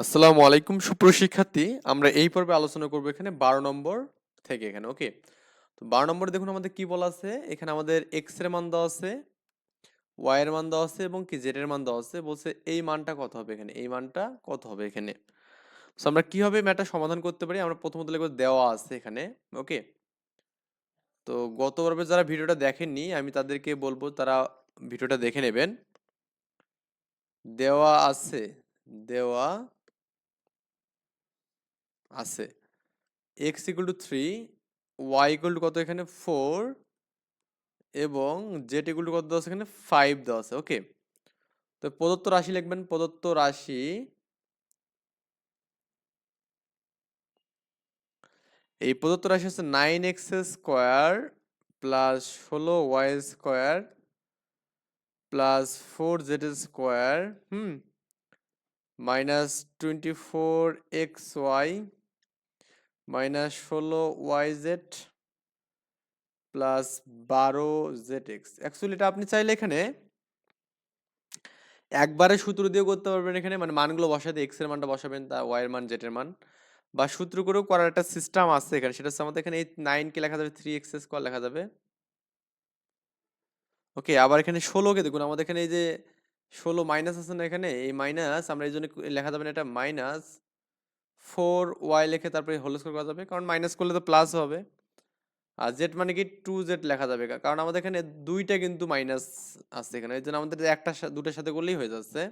আসসালামু আলাইকুম সুপ্রশিক্ষার্থী আমরা এই পর্বে আলোচনা করব এখানে বারো নম্বর থেকে এখানে, ওকে? তো বারো নম্বরে দেখুন আমাদের কি বলা আছে? এখানে আমাদের এক্সের মান দেওয়া আছে ওয়াই এর মান দেওয়া আছে এবং কি জেড এর মান দেওয়া আছে, বলছে এই মানটা কত হবে এখানে? এই মানটা কত হবে এখানে? তো আমরা কীভাবে ম্যাটার সমাধান করতে পারি? আমরা প্রথমত লিখব দেওয়া আছে এখানে, ওকে? তো গত পর্বে যারা ভিডিওটা দেখেননি, আমি তাদেরকে বলব তারা ভিডিওটা দেখে নেবেন। দেওয়া আছে, দেওয়া আছে। X equal to three Y equal to কত এখানে? ফোর এবং জেড ইকুয়াল টু কত দেওয়া এখানে? ফাইভ দেওয়া আছে। ওকে তো প্রদত্ত রাশি লিখবেন। প্রদত্ত রাশি এই প্রদত্ত রাশি হচ্ছে নাইন এক্স স্কোয়ার প্লাস ষোলো Y square plus four Z square hmm minus twenty four X Y minus ষোলো ওয়াই জেড প্লাস বারো জেড এক্স। অ্যাকচুয়ালি এটা আপনি চাইলে এখানে একবারে সূত্র দিয়ে করতে পারবেন এখানে। মানে মানগুলো বসাতে এক্সের মানটা বসাবেন, তা ওয়াই এর মান জেড এর মান। বা সূত্র করেও করার একটা সিস্টেম আছে এখানে। সেটা হচ্ছে আমাদের এখানে এই নাইনকে লেখা যাবে থ্রি এক্স স্কোয়ার লেখা যাবে। ওকে আবার এখানে ষোলোকে দেখুন, আমাদের এখানে এই যে ষোলো মাইনাস আছে না এখানে, এই মাইনাস আমরা এই জন্য লেখা যাবে না এটা মাইনাস ফোর ওয়াই লেখে তারপরে হোল স্কোয়ার করা যাবে। কারণ মাইনাস করলে তো প্লাস হবে। আর জেড মানে কি টু জেড লেখা যাবে কারণ আমাদের এখানে দুইটা কিন্তু মাইনাস আছে এখানে। এই জন্য আমাদের একটা দুটার সাথে করলেই হয়ে যাচ্ছে।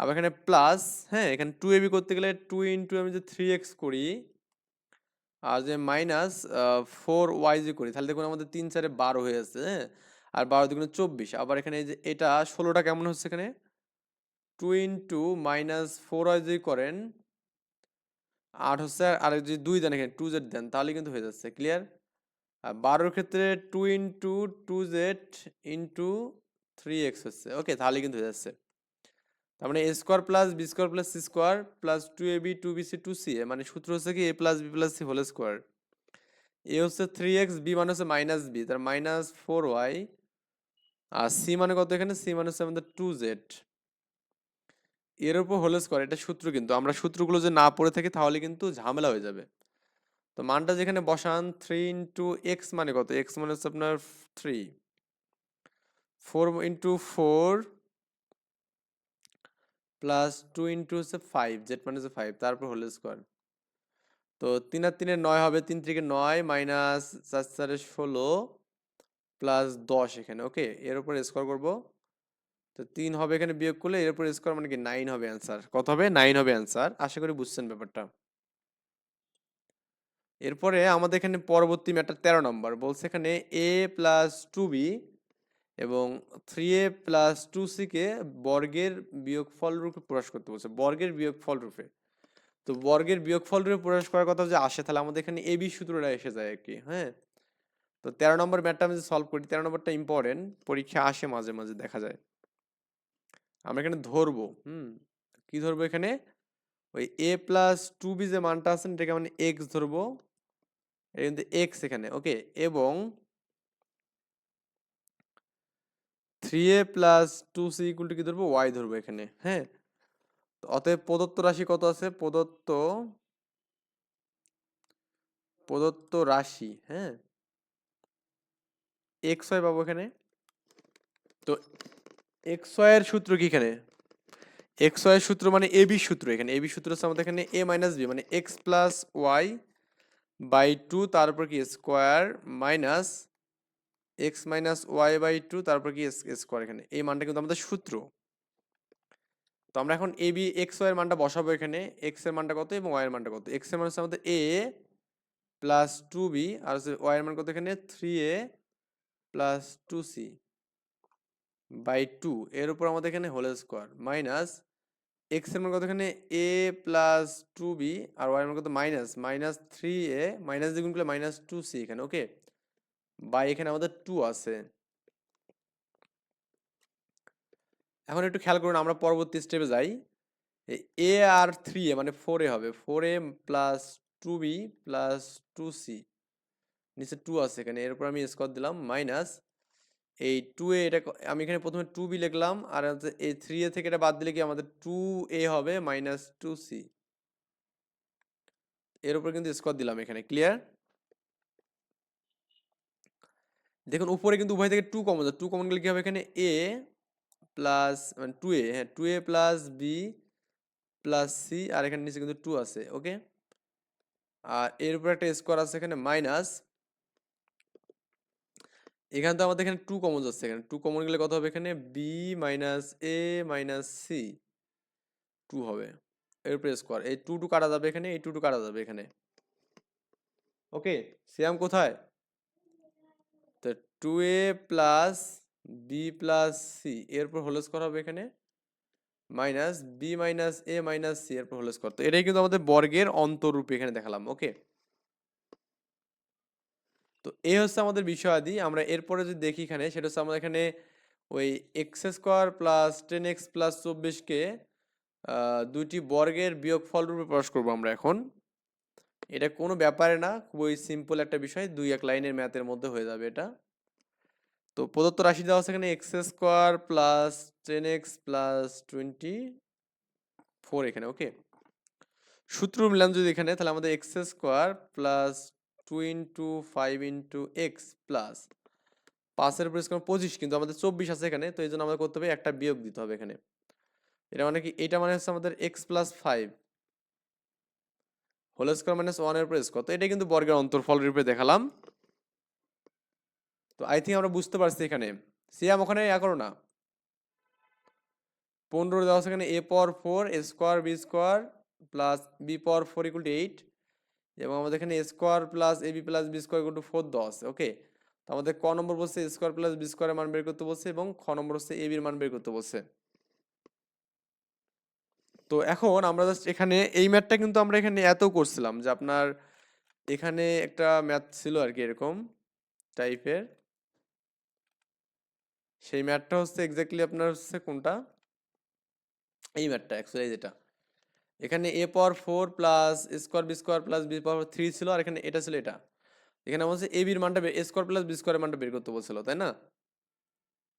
আবার এখানে প্লাস হ্যাঁ এখানে টু এবি করতে গেলে টু ইন্টু আমি যে থ্রি এক্স করি, আর যে মাইনাস ফোর ওয়াই যে করি, তাহলে দেখুন আমাদের তিন চারে বারো হয়ে যাচ্ছে হ্যাঁ? আর বারো দুগুণে চব্বিশ। আবার এখানে যে এটা, ষোলোটা কেমন হচ্ছে এখানে? Two into minus four Y যদি করেন আট হচ্ছে আর- যদি দুই দেন এখানে টু জেড দেন, তাহলে কিন্তু হয়ে যাচ্ছে ক্লিয়ার আর বারোর ক্ষেত্রে two into two Z into three X হচ্ছে ওকে তাহলে কিন্তু হয়ে যাচ্ছে। তার মানে A square plus B square plus C square plus two A B two B C two C A মানে সূত্র হচ্ছে কি A plus B plus C whole square A হচ্ছে থ্রি এক্স বি মানে হচ্ছে মাইনাস বি তার minus four Y আর C মানে কত এখানে? সি মানে হচ্ছে আমাদের টু জেড এর উপর হোল স্কোয়ার এটা সূত্র কিন্তু। আমরা সূত্রগুলো যে না পড়ে থাকি, তাহলে কিন্তু ঝামেলা হয়ে যাবে। তো মানটা যেখানে বসান থ্রি ইন্টু এক্স মানে কত? এক্স মানে হচ্ছে আপনার three four into four plus two into হচ্ছে ফাইভ জেড মানে হচ্ছে ফাইভ তারপর হোল স্কোয়ার তো তিন আর তিনে নয় হবে, তিন থেকে নয় মাইনাস চার চারে ষোলো প্লাস দশ এখানে ওকে এর উপর স্কোয়ার করব। তো তিন হবে এখানে বিয়োগ করলে এর স্কোয়ার মানে কি? নাইন হবে অ্যান্সার কত হবে? নাইন হবে অ্যান্সার আশা করি বুঝছেন ব্যাপারটা। এরপরে আমাদের এখানে পরবর্তী ম্যাটার তেরো নম্বর। বলছে এখানে এ প্লাস টু বি এবং থ্রি এ প্লাস টু সিকে বর্গের বিয়োগফল রূপে প্রকাশ করতে বলছে। বর্গের বিয়োগফল রূপে। তো বর্গের বিয়োগফল রূপে প্রকাশ করার কথা যে আসে। তাহলে আমাদের এখানে এ বি সূত্রটা এসে যায় আর কি হ্যাঁ? তো তেরো নম্বর ম্যাটটা আমি সলভ করি, তেরো নম্বরটা ইম্পর্টেন্ট পরীক্ষা আসে মাঝে মাঝে দেখা যায়। আমরা এখানে ধরবো, হুম? কি ধরবো এখানে? ওই এ প্লাস টু বি যে মানটা আছে এটাকে মানে এক্স ধরবো। কিন্তু এক্স এখানে ওকে এবং three A plus two C equal to কি ধরবো? ওয়াই ধরবো এখানে হ্যাঁ? অতএব প্রদত্ত রাশি কত আছে? প্রদত্ত প্রদত্ত রাশি হ্যাঁ? এক্স ওয়াই পাবো এখানে। তো এক্স সূত্র কি এখানে? এক্স সূত্র মানে এ বি সূত্র এখানে। এ বি সূত্র হচ্ছে আমাদের এখানে এ মাইনাস বি মানে X plus Y by two তারপর কি? Square minus X minus Y by two তারপর কি? স্কোয়ার এখানে। এই মানটা কিন্তু আমাদের সূত্র। তো আমরা এখন এ বি এক্স ওয়াই এর মানটা বসাবো এখানে। এক্সের মানটা কত এবং ওয়াই এর মানটা কত? এক্সের মান হচ্ছে আমাদের এ প্লাস টু বি আর হচ্ছে ওয়াই এর মান কত এখানে? Three A plus two C by two, এর উপর আমাদের এখানে হোল স্কোয়ার মাইনাস এক্সের মান কত এখানে এ প্লাস টু বি আর ওয়াই এর মান কত? Minus minus three A minus দ্বিগুণ করলে মাইনাস টু সি এখানে ওকে বাই এখানে আমাদের টু আছে। এখন একটু খেয়াল করুন, আমরা পরবর্তী স্টেপে যাই। এ আর থ্রি এ মানে ফোর এ হবে। Four A plus two B plus two C নিচে টু আছে এখানে, এর এরপর আমি স্কোয়ার দিলাম, মাইনাস এই টু এ এটা আমি এখানে প্রথমে টু বি লিখলাম, আর এই থ্রি এ থেকে এটা বাদ দিলে কি আমাদের টু এ হবে মাইনাস টু সি এর উপরে কিন্তু স্কোয়ার দিলাম এখানে ক্লিয়ার দেখুন, উপরে কিন্তু উভয় থেকে টু কমন টু কমন গেলে কি হবে এখানে? এ প্লাস মানে টু এ হ্যাঁ two A plus B plus C আর এখানে নিচে কিন্তু টু আছে ওকে আর এর উপর একটা স্কোয়ার আছে এখানে মাইনাস এখানে তো আমাদের এখানে টু কমন যাচ্ছে এখানে টু কমন গেলে কত হবে এখানে? B minus A minus C two হবে। এর উপরে স্কোয়ার এই টু টু কাটা যাবে এখানে? এই টু টু কাটা যাবে এখানে। ওকে সিয়াম কোথায়? তো two A plus B plus C এরপর হোল স্কোয়ার হবে এখানে? Minus B minus A minus C এরপর হোল স্কোয়ার তো এটাই কিন্তু আমাদের বর্গের অন্তরূপে এখানে দেখালাম। ওকে তো এই হচ্ছে আমাদের বিষয়াদি। আমরা এরপরে যদি দেখি এখানে, সেটা হচ্ছে আমাদের এখানে ওই X square plus ten X plus চব্বিশকে দুইটি বর্গের বিয়োগফল রূপে প্রকাশ করব আমরা এখন। এটা কোনো ব্যাপারে না, খুবই সিম্পল একটা বিষয়, দুই এক লাইনের ম্যাথের মধ্যে হয়ে যাবে এটা। তো প্রদত্ত রাশি দেওয়া আছে এখানে X square plus ten X plus twenty four এখানে, ওকে? সূত্র মিলাম যদি এখানে, তাহলে আমাদের X square plus two into five into X plus পাঁচের উপর স্কোয়ার পঁচিশ, কিন্তু আমাদের চব্বিশ আছে এখানে, তো এই জন্য আমাদের করতে হবে একটা বিয়োগ দিতে হবে এখানে। এটা মানে কি? এটা মানে হচ্ছে আমাদের X plus five whole square minus ওয়ানের উপর স্কোয়ার তো এটা কিন্তু বর্গের অন্তর্ফল রূপে দেখালাম। তো আই থিঙ্ক আমরা বুঝতে পারছি এখানে। সিয়াম ওখানে ইয়া করো না। পনেরো দেওয়া আছে এখানে A power four A square B square plus B power four equal to eight এবং আমাদের এখানে square plus A B plus B square two four আছে ওকে তো আমাদের ক নম্বর বলছে স্কোয়ার প্লাস বি স্কোয়ারের মান বের করতে বলছে এবং খ নম্বর হচ্ছে এ বির মান বের করতে বলছে। তো এখন আমরা জাস্ট এখানে, এই ম্যাথটা কিন্তু আমরা এখানে এত করছিলাম যে আপনার এখানে একটা ম্যাথ ছিল আর কি এরকম টাইপের সেই ম্যাথটা হচ্ছে এক্স্যাক্টলি আপনার হচ্ছে কোনটা? এই ম্যাথটা অ্যাকচুয়ালি যেটা। এখানে A power four plus square B square plus B power three ছিল, আর এখানে এটা ছিল এটা। এখানে বলছে এ বির মানটা এ স্কোয়ার প্লাস বি স্কোয়ারের মানটা বের করতে বলছিল, তাই না?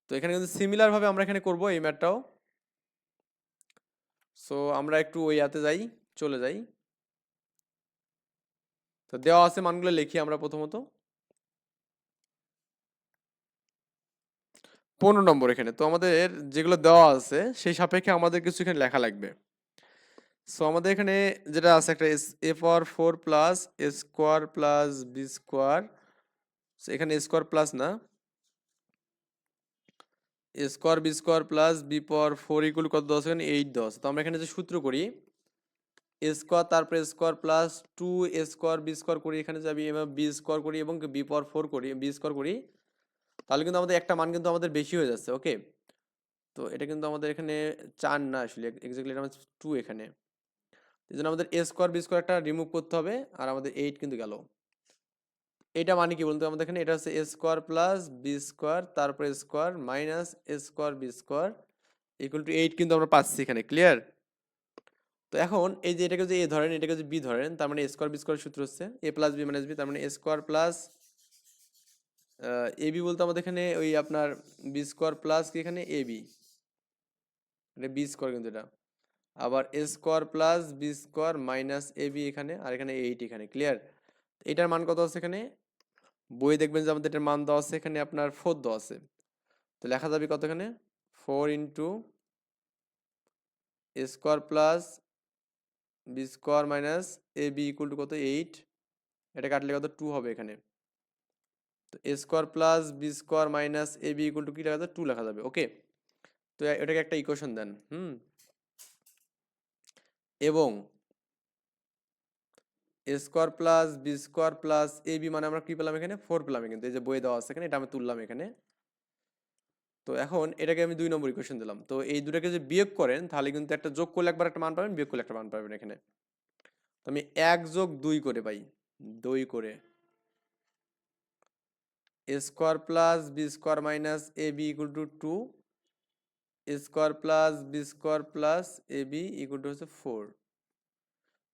তো এখানে কিন্তু সিমিলারভাবে আমরা এখানে করব এই ম্যাথটাও সো আমরা একটু ওই ইয়াতে যাই, চলে যাই। তো দেওয়া আছে মানগুলো লিখি আমরা প্রথমত। পনেরো নম্বর এখানে, তো আমাদের যেগুলো দেওয়া আছে, সেই সাপেক্ষে আমাদের কিছু এখানে লেখা লাগবে। সো আমাদের এখানে যেটা আছে একটা S A power four plus A square plus B square এখানে স্কোয়ার প্লাস না? A square B square plus B power four equal কত দশ? এখানে এইট দশ। তো আমরা এখানে যে সূত্র করি এ স্কোয়ার তারপরে square plus two A square B square করি, এখানে যাবি এবং বি স্কোয়ার করি এবং বি পাওয়ার ফোর করি বি স্কোয়ার করি, তাহলে কিন্তু আমাদের একটা মান কিন্তু আমাদের বেশি হয়ে যাচ্ছে ওকে তো এটা কিন্তু আমাদের এখানে চার না আসলে এক্স্যাক্টলি এটা টু এখানে। এই জন্য আমাদের এ স্কোয়ার বি স্কোয়ারটা রিমুভ করতে হবে, আর আমাদের এইট কিন্তু গেল। এটা মানে কি বলতো? আমাদের এখানে এটা হচ্ছে A square plus B square তারপরে square minus A square B square equal to eight কিন্তু আমরা পাচ্ছি এখানে ক্লিয়ার তো এখন এই যে এটাকে যে এ ধরেন, এটাকে যে বি ধরেন, তার মানে এ স্কোয়ার বি স্কোয়ার সূত্র হচ্ছে A plus B minus B তার মানে A square plus A B বলতে আমাদের এখানে ওই আপনার বি স্কোয়ার প্লাস কি এখানে? এ বি এটা বি স্কোয়ার কিন্তু এটা। আবার A square plus B square minus A B এখানে, আর এখানে এইট এখানে ক্লিয়ার এটার মান কত আছে এখানে? বই দেখবেন যে আমাদের এটার মান দেওয়া আছে এখানে আপনার ফোর দেওয়া আছে। তো লেখা যাবে কত এখানে? Four into A square plus B square minus A B equal to কত? এইট এটা কাটলে কত? টু হবে এখানে। তো A square plus B square minus A B equal to কি লেখা যাবে? টু লেখা যাবে ওকে তো এটাকে একটা ইকুয়েশন দেন, হুম? এবং A square plus B square plus A B মানে আমরা কি পেলাম এখানে? ফোর পেলাম কিন্তু এই যে বইয়ে দেওয়া আছে এখানে, এটা আমি তুললাম এখানে। তো এখন এটাকে আমি দুই নম্বর ইকুয়েশন দিলাম। তো এই দুটাকে যদি বিয়োগ করেন, তাহলে কিন্তু একটা যোগ করলে একবার একটা মান পাবেন, বিয়োগ করলে একটা মান পাবেন এখানে। তো আমি এক যোগ দুই করে পাই, দুই করে। A square plus B square minus A B equal to two square plus B square plus A B equal to হচ্ছে ফোর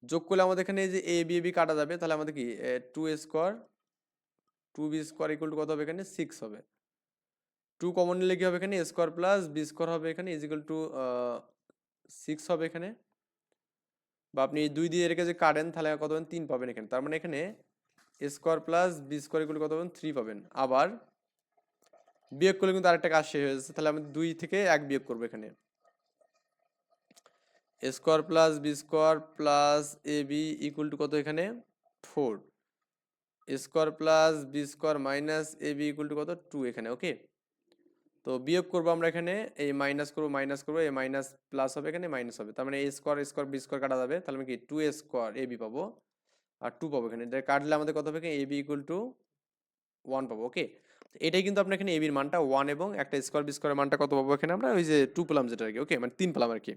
যোগ করলে আমাদের এখানে যে এ বি এ বি কাটা যাবে, তাহলে আমাদের কি? Two square two B square equal to কত হবে এখানে? সিক্স হবে। টু কমন নিলে কি হবে এখানে? স্কোয়ার প্লাস বি স্কোয়ার হবে এখানে ইজিক্যাল টু সিক্স হবে এখানে। বা আপনি দুই দিয়ে রেখে যে কাটেন, তাহলে কত পাবেন তিন পাবেন এখানে। তার মানে এখানে স্কোয়ার প্লাস বি স্কোয়ার এগুলো কত পাবেন থ্রি পাবেন। আবার বিয়োগ করলে কিন্তু আরেকটা কাজ শেষ হয়ে যাচ্ছে। তাহলে আমি দুই থেকে এক বিয়োগ করব এখানে। Square plus B square plus A B equal to কত এখানে? Four square plus B square minus A B equal to কত? টু এখানে ওকে তো বিয়োগ করব আমরা এখানে, এই মাইনাস করব মাইনাস করব, এই মাইনাস প্লাস হবে এখানে মাইনাস হবে। তার মানে A square square B square কাটা যাবে। তাহলে আমি কি two A square A B পাবো। আর টু পাবো এখানে। কাটলে আমাদের কত হবে A B equal to one পাবো ওকে এটাই কিন্তু আপনার এখানে এবির বির মানটা ওয়ান এবং একটা স্কোয়ার বি স্কোয়ারের মানটা কত পাবো এখানে আমরা? ওই যে টু পেলাম যেটা আর কি ওকে মানে তিন পেলাম আর কি।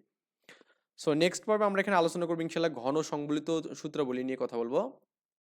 সো নেক্সট পর্বে আমরা এখানে আলোচনা করব ইনশাল্লাহ ঘন সংবলিত সূত্রাবলী নিয়ে কথা বলব।